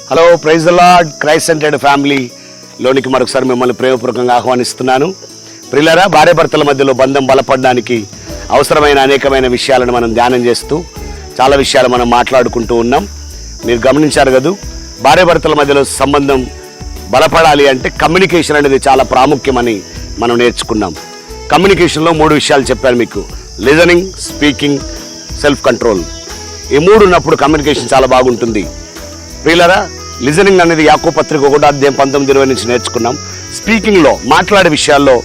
Hello praise the Lord. Christ centered family లోనికి మరొకసారి మిమ్మల్ని ప్రేమపూర్వకంగా ఆహ్వానిస్తున్నాను. ప్రిల్లరా భార్యాభర్తల మధ్యలో బంధం బలపడడానికి అవసరమైన అనేకమైన విషయాలను మనం ధ్యానం చేస్తూ చాలా విషయాలు మనం మాట్లాడుకుంటూ ఉన్నాం. మీరు గమనించారు కదూ? భార్యాభర్తల మధ్యలో సంబంధం బలపడాలి అంటే కమ్యూనికేషన్ అనేది చాలా ప్రాముఖ్యమని మనం నేర్చుకున్నాం. కమ్యూనికేషన్లో మూడు విషయాలు చెప్పాను మీకు. Listening speaking self control. ఈ మూడు ఉన్నప్పుడు కమ్యూనికేషన్ చాలా బాగుంటుంది. ప్రియులరా లిజనింగ్ అనేది యాకో పత్రిక ఒకటో అధ్యాయం పంతొమ్మిది ఇరవై నుంచి నేర్చుకున్నాం. స్పీకింగ్లో మాట్లాడే విషయాల్లో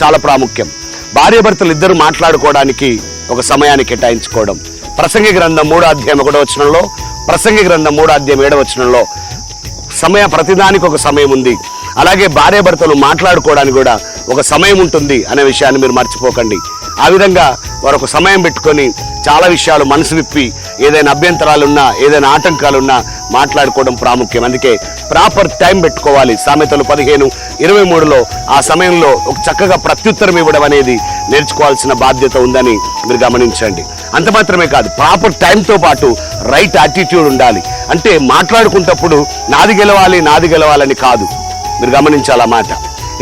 చాలా ప్రాముఖ్యం. భార్యాభర్తలు ఇద్దరు మాట్లాడుకోవడానికి ఒక సమయాన్ని కేటాయించుకోవడం. ప్రసంగి గ్రంథం మూడో అధ్యాయం ఒకటో వచనంలో ప్రసంగి గ్రంథం మూడో అధ్యాయం ఏడో వచనంలో సమయ ప్రతిదానికి ఒక సమయం ఉంది. అలాగే భార్యాభర్తలు మాట్లాడుకోవడానికి కూడా ఒక సమయం ఉంటుంది అనే విషయాన్ని మీరు మర్చిపోకండి. ఆ విధంగా వారు ఒక సమయం పెట్టుకొని చాలా విషయాలు మనసు విప్పి ఏదైనా అభ్యంతరాలున్నా ఏదైనా ఆటంకాలున్నా మాట్లాడుకోవడం ప్రాముఖ్యం. అందుకే ప్రాపర్ టైం పెట్టుకోవాలి. సామెతలు పదిహేను ఇరవై మూడులో ఆ సమయంలో ఒక చక్కగా ప్రత్యుత్తరం ఇవ్వడం అనేది నేర్చుకోవాల్సిన బాధ్యత ఉందని మీరు గమనించండి. అంత మాత్రమే కాదు ప్రాపర్ టైంతో పాటు రైట్ యాటిట్యూడ్ ఉండాలి. అంటే మాట్లాడుకుంటప్పుడు నాది గెలవాలి నాది గెలవాలని కాదు. మీరు గమనించాలి ఆ మాట.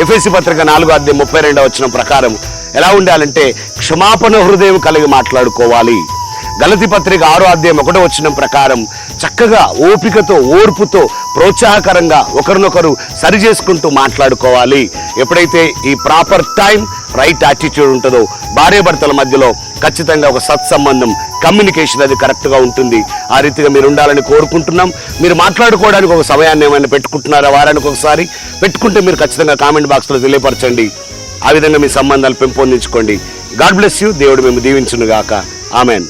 ఎఫ్ఎస్సి పత్రిక నాలుగో అద్దె ముప్పై రెండవ వచ్చిన ప్రకారం ఎలా ఉండాలంటే క్షమాపణ హృదయం కలిగి మాట్లాడుకోవాలి. గలతి పత్రిక ఆరో అధ్యాయం ఒకటో వచ్చిన ప్రకారం చక్కగా ఓపికతో ఓర్పుతో ప్రోత్సాహకరంగా ఒకరినొకరు సరి చేసుకుంటూ మాట్లాడుకోవాలి. ఎప్పుడైతే ఈ ప్రాపర్ టైం రైట్ యాటిట్యూడ్ ఉంటుందో భార్యాభర్తల మధ్యలో ఖచ్చితంగా ఒక సత్సంబంధం కమ్యూనికేషన్ అది కరెక్ట్గా ఉంటుంది. ఆ రీతిగా మీరు ఉండాలని కోరుకుంటున్నాం. మీరు మాట్లాడుకోవడానికి ఒక సమయాన్ని ఏమైనా పెట్టుకుంటున్నారా? వారానికి ఒకసారి పెట్టుకుంటే మీరు ఖచ్చితంగా కామెంట్ బాక్స్లో తెలియపరచండి. ఆ విధంగా మీ సంబంధాలు పెంపొందించుకోండి. God bless you. దేవుడు మేము దీవించునుగాక. ఆమెన్.